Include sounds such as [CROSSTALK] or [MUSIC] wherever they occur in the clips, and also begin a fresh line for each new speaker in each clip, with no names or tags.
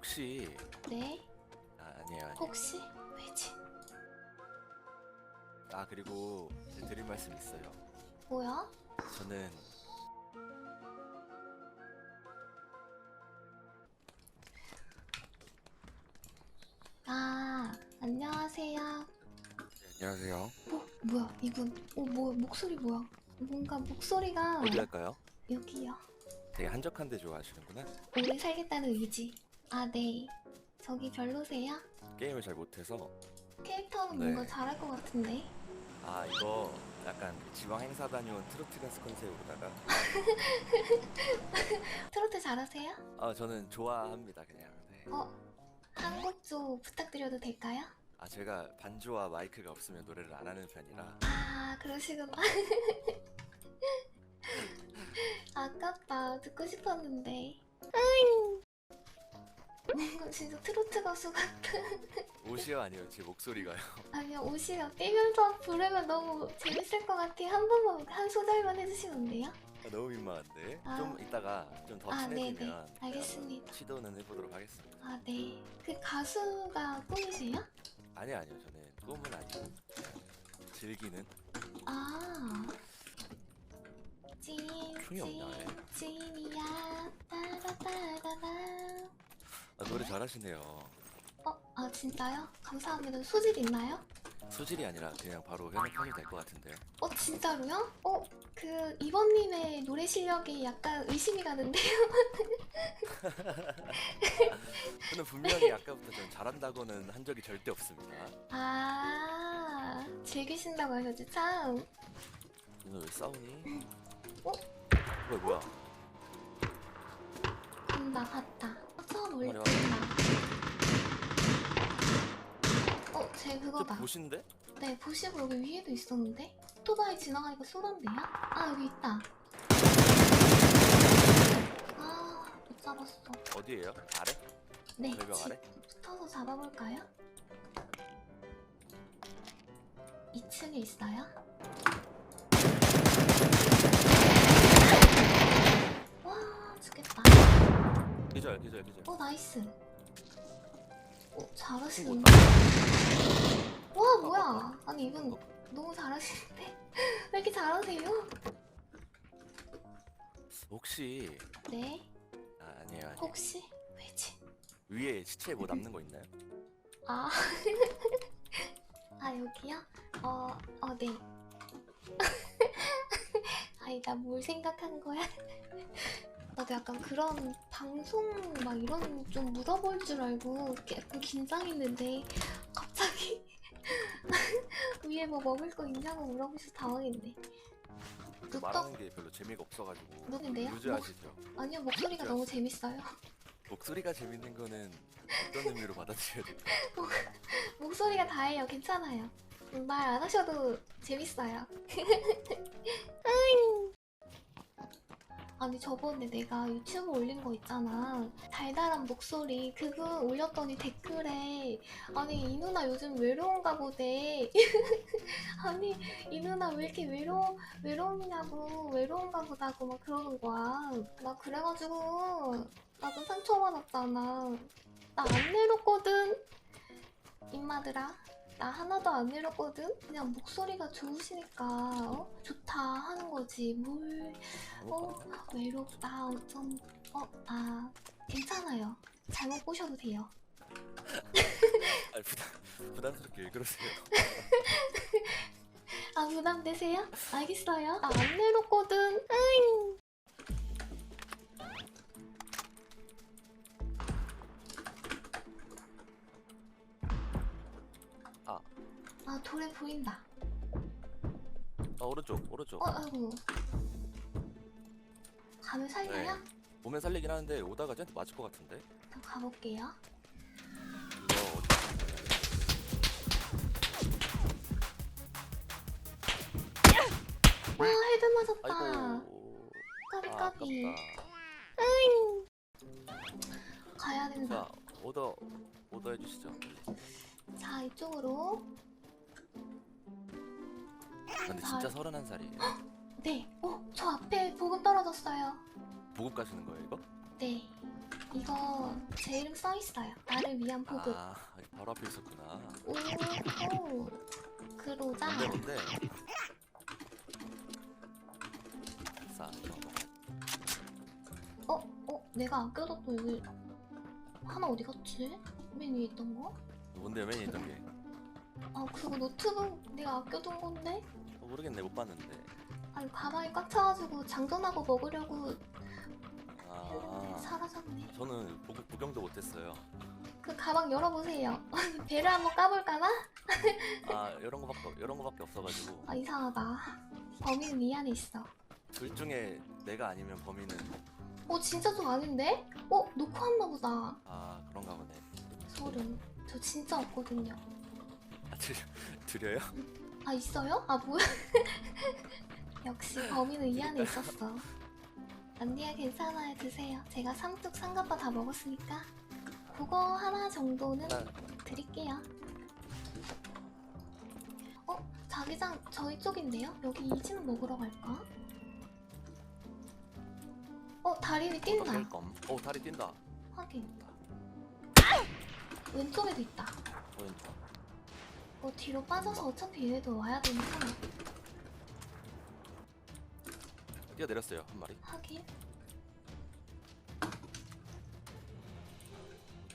혹시
네?
아, 아니에요 아니에요
혹시? 왜지?
아 그리고 이제 드릴 말씀 있어요
뭐야?
저는
아, 안녕하세요.
네, 안녕하세요
어, 뭐야, 이분. 어, 뭐, 목소리 뭐야? 뭔가 목소리가
어디 갈까요?
여기요.
되게 한적한 데 좋아하시는구나
오래 살겠다는 의지. 아, 네. 저기 별로세요?
게임을 잘 못해서
캐릭터는
네.
뭔가 잘할 것 같은데.
아 이거 약간 그 지방 행사 다녀온 트로트 가수 컨셉으로다가 [LAUGHS]
트로트 잘하세요?
아 저는 좋아합니다 그냥 네.
어, 한곡좀 부탁드려도 될까요?
아 제가 반주와 마이크가 없으면 노래를 안 하는 편이라
아, 그러시구나. [LAUGHS] 아깝다. 듣고 싶었는데. 뭔가 진짜 트로트 가수 같아.
옷이요 아니요 제 목소리가요 [LAUGHS]
아니요, 옷이랑 뛰면서 부르면 너무 재밌을 것 같아요. 한 번만, 한 소절만 해주시면 안 돼요?
아, 너무 민망한데
아.
좀 이따가 좀 더
아,
친해지면
네네. 알겠습니다.
시도는 해보도록 하겠습니다
아, 네. 그 가수가 꿈이세요?
아니요 아니요 저는 꿈은 아니고 즐기는
아. 찐,
춤이 없나, 예.
찐, 찐이야. 따라따라라.
아, 노래 잘하시네요
어, 아, 진짜요? 감사합니다. 소질 있나요?
소질이 아니라 그냥 바로 현역하셔도 될것 같은데요
어, 진짜로요? 어, 그, 이번님의 노래 실력이 약간 의심이 가는데요? [LAUGHS]
저는 분명히 아까부터 좀 잘한다고는 한 적이 절대 없습니다
아, 즐기신다고 하셨지, 참.
오늘 왜 싸우니?
어?
뭐야 뭐야
본다, 봤다. 어, 처음 올릴
머리
본다. 어,
제저
그거다.
보신데?
네, 보시고 여기 위에도 있었는데? 오토바이 지나가니까 쏘던데요? 아, 여기 있다. 아, 못 잡았어.
어디에요? 아래?
네,
절벽
지-
아래?
붙어서 잡아볼까요? 2층에 있어요? 와, 죽겠다.
기절 기절 기절
어, 나이스. 어, 잘하시는데?
친구다.
와, 뭐야. 아니, 이분 너무 잘하시는데? [LAUGHS] 왜 이렇게 잘하세요?
혹시
네,
아, 아니에요 아니에요
혹시? 왜지?
위에 시체 뭐 남는 [LAUGHS] 거 있나요?
아, [LAUGHS] 아 여기요? 어, 어, 네. 아이, 나뭘 생각한 거야? 나도 약간 그런 방송 막 이런 좀 물어볼 줄 알고 이렇게 약간 긴장했는데 갑자기 [LAUGHS] 위에 뭐 먹을 거 있냐고 물어보셔서 당황했네. 뚝떡
말하는 게 별로 재미가 없어가지고
누군데요?
유지하시죠
아니요 목소리가 너무 재밌어요.
목소리가 재밌는 거는 어떤 의미로 받아들여야 될까? [LAUGHS]
목소리가 다예요. 괜찮아요. 말 안 하셔도 재밌어요. [LAUGHS] 아니 저번에 내가 유튜브 올린 거 있잖아. 달달한 목소리 그거 올렸더니 댓글에 아니 이 누나 요즘 외로운가 보대. [LAUGHS] 아니 이 누나 왜 이렇게 외로 외로우냐고 외로운가 보다고 막 그러는 거야. 나 그래가지고 나도 상처받았잖아. 나안 내렸거든. 임마들아 나 하나도 안 내렸거든 그냥 목소리가 좋으시니까 어? 좋다 하는 거지 뭘 어? 외롭다 어쩜 어 아 괜찮아요 잘못 보셔도 돼요 [LAUGHS]
아니, 부담, 부담스럽게 왜 그러세요? [LAUGHS]
아 부담되세요? 알겠어요 나안 내렸거든 으잉.
아.
아 돌에 보인다.
아 오른쪽 오른쪽.
어 아이고. 가면 살려요?
네. 보면 살리긴 하는데 오다가 쟤한테 맞을 것 같은데?
저 가볼게요.
이거 어디
와 헤드 맞았다.
아이고.
까비
아,
까비.
아깝다.
가야 된다.
자 오더 오더 해주시죠
자 이쪽으로
아, 근데 진짜 서른한 살이에요
네. 어, 저 앞에 보급 떨어졌어요.
보급 가시는 거예요 이거?
네. 이거 이거 제 이름 써 있어요. 나를 위한 보급.
아 바로 앞에 있었구나.
오, 오. 그로자.
뭔데 뭔데? 싸.
어, 어, 내가 아껴뒀던 여기 하나 어디 갔지? 맨 위에 있던 거?
뭔데 맨 있던 게?
아, 그거 노트북 내가 아껴둔 건데?
어, 모르겠네 못 봤는데.
아니, 가방에 꽉 차가지고 장전하고 먹으려고
아
사라졌네.
저는 보, 구경도 못했어요.
그 가방 열어보세요. [LAUGHS] 배를 한번 까볼까나?
아 이런 거밖에 없- 이런 거밖에 없어가지고
아, 이상하다. 범인은 이 안에 있어.
둘 중에 내가 아니면 범인은
어, 진짜 좀 아닌데? 어, 놓고 왔나 보다.
아 그런가 보네.
소름. 저 진짜 없거든요.
아 드, 드려요?
아, 있어요? 아, 뭐야? [LAUGHS] 역시 범인은 이 안에 있었어. 언니야, 괜찮아요. 드세요. 제가 삼뚝 삼갑바 다 먹었으니까. 그거 하나 정도는
나
드릴게요. 어? 자기장 저희 쪽인데요? 여기 이지는 먹으러 갈까? 어, 다리 위 뛴다.
어 다리 뛴다.
확인. 왼쪽에도 있다.
보인다.
어, 뒤로 빠져서 어차피 얘네도 와야 되니까.
뛰어내렸어요 한 마리.
하긴.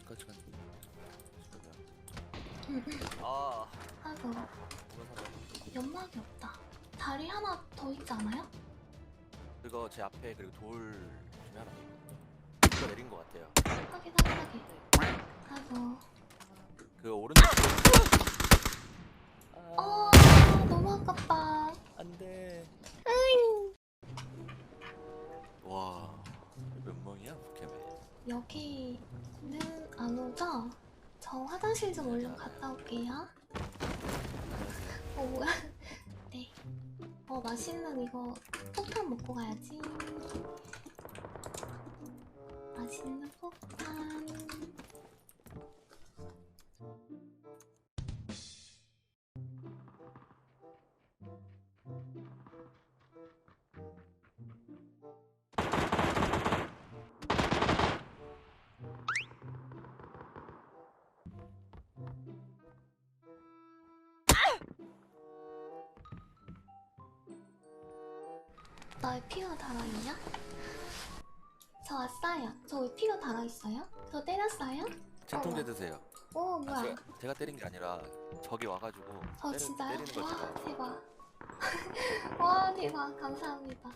어디까지 갔니? 아
아이고,
살아.
연막이 없다. 다리 하나 더 있지 않아요?
그거 제 앞에 그리고 돌 중에 하나 뛰어 내린 것 같아요.
하긴, 하긴. 아이고.
그 오른쪽. 아,
어, 너무 아깝다.
안돼. 와, 몇 명이야 포켓몬?
여기는 안 오죠? 저 화장실 좀 얼른 갔다 올게요. 어, 뭐야? [LAUGHS] 네. 어, 맛있는 이거 폭탄 먹고 가야지. 맛있는 폭탄. 나의 피가 달아있냐? 저 왔어요. 저 왜 피가 달아있어요? 저 때렸어요?
진통제 드세요.
오,
아,
뭐야.
제가, 제가 때린 게 아니라 적이 와가지고
저
때리,
진짜요?
때리는 거
와,
제가
대박. [LAUGHS] 와, 대박. 감사합니다.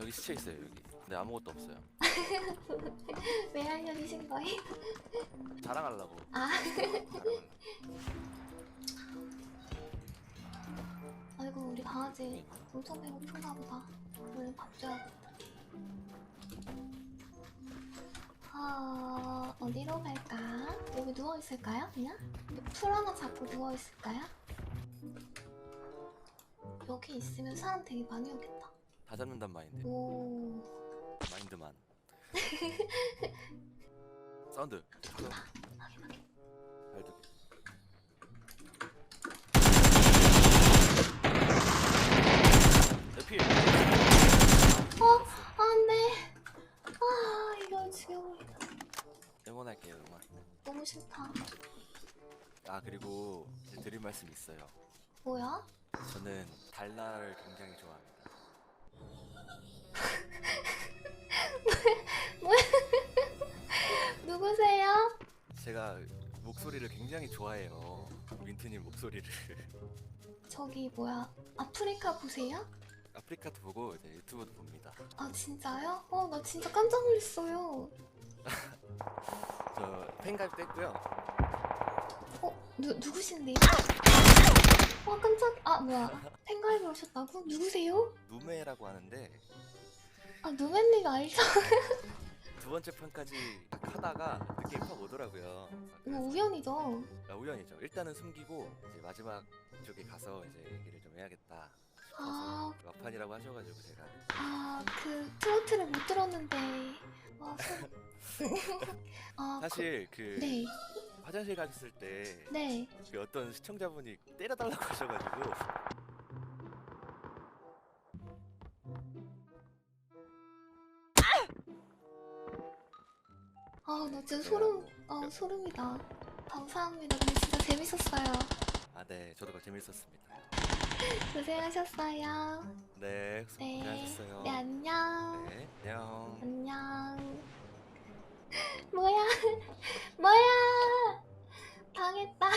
여기 시체 있어요 여기. 근데 아무것도 없어요. [LAUGHS]
왜 알려주신 거예요? [LAUGHS]
자랑하려고.
아.
자랑하려고.
아이고, 우리 강아지 엄청 배고픈가 보다. 얼른 밥 줘야겠 다. 아, 어디로 갈까? 여기 누워있을까요? 그냥? 풀 하나 잡고 누워있을까요? 여기 있으면 사람 되게 많이 오겠다.
다 잡는단 마인드.
오,
마인드만. [LAUGHS] 사운드.
하긴 하긴.
발두기. 에피.
어, 안 돼. 아, 이거 죽여버리다.
응원할게요 응원.
너무 싫다.
아 그리고 드릴 말씀 이 있어요.
뭐야?
저는 달날을 굉장히 좋아합니다. [LAUGHS] [LAUGHS]
누구세요?
제가 목소리를 굉장히 좋아해요. 민트님 목소리를. [LAUGHS]
저기 뭐야? 아프리카 보세요?
아프리카도 보고 이제 유튜브도 봅니다.
아 진짜요? 어, 나 진짜 깜짝 놀랐어요.
저 팬가입 됐고요.
어, 누 누구신데요? 와 깜짝. 아 뭐야? 팬가입을 오셨다고? 누구세요?
누메라고 하는데
아 누맨님 알죠? [LAUGHS]
두 번째 편까지 딱 하다가 느낌이 확 오더라고요.
이거 우연이죠.
아, 우연이죠. 일단은 숨기고 이제 마지막 쪽에 가서 이제 얘기를 좀 해야겠다.
아.
막판이라고 하셔가지고 제가
아 그 트로트를 못 들었는데. 와 소. [LAUGHS] [LAUGHS] 아
사실 그
그, 네,
화장실 가셨을 때
네.
그 어떤 시청자분이 때려달라고 하셔가지고
아, 아 나 진짜 소름, 아, 네. 소름이다. 감사합니다. 근데 진짜 재밌었어요.
아 네 저도 재밌었습니다 [LAUGHS]
고생하셨어요.
네, 네 고생하셨어요 네,
안녕.
네 안녕
안녕. 뭐야? [LAUGHS] 뭐야? 당했다.